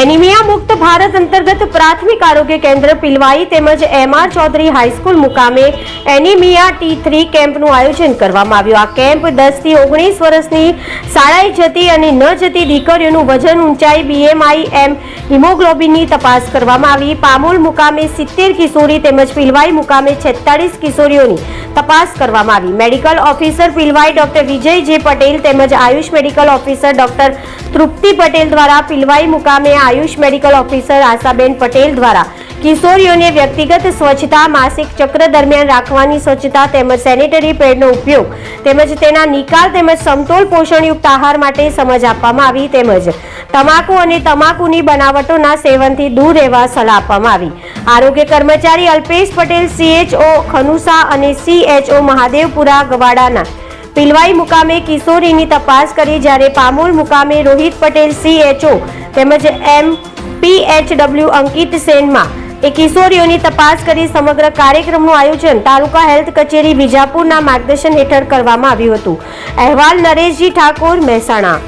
Anaemia મુક્ત ભારત અંતર્ગત પ્રાથમિક આરોગ્ય કેન્દ્ર પિલવાઈ તેમજ M R Chaudhary high school મુકામે એનિમિયા ટી થ્રી કેમ્પનું આયોજન કરવામાં આવ્યું. આ કેમ્પ દસથી ઓગણીસ વર્ષની શાળાએ જતી અને ન જતી દીકરીઓનું વજન ઊંચાઈ બીએમઆઈ એમ હિમોગ્લોબિનની તપાસ કરવામાં આવી. પામોલ મુકામે સિત્તેર કિશોરી તેમજ પિલવાઈ મુકામે છેતાળીસ કિશોરીઓની તપાસ કરવામાં આવી. Medical officer Pilvai doctor Vijay J Patel તેમજ Ayush medical officer doctor Trupti Patel દ્વારા પિલવાઈ મુકામે આયુષ મેડિકલ ઓફિસર આશાબેન પટેલ દ્વારા કિશોરીઓને વ્યક્તિગત સ્વચ્છતા, માસિક ચક્ર દરમિયાન રાખવાની સ્વચ્છતા તેમજ સેનેટરી પેડનો ઉપયોગ તેમજ તેના નિકાલ તેમજ સમતોલ પોષણયુક્ત આહાર માટે સમજ આપવામાં આવી તેમજ તમાકુ અને તમાકુની બનાવટોના સેવનથી દૂર રહેવા સલાહ આપવામાં આવી. આરોગ્ય કર્મચારી અલ્પેશ પટેલ સીએચઓ ખનુસા અને સીએચઓ મહાદેવપુરા ગવાડાના પિલવાઈ મુકામે કિશોરીની તપાસ કરી જ્યારે પામોલ મુકામે રોહિત પટેલ સીએચઓ તેમજ એમ પીએચડબલ્યુ અંકિત સેનમાં એ કિશોરીઓની તપાસ કરી સમગ્ર કાર્યક્રમનું આયોજન તાલુકા હેલ્થ કચેરી વિજાપુરના માર્ગદર્શન હેઠળ કરવામાં આવ્યું હતું. અહેવાલ નરેશજી ઠાકોર મહેસાણા.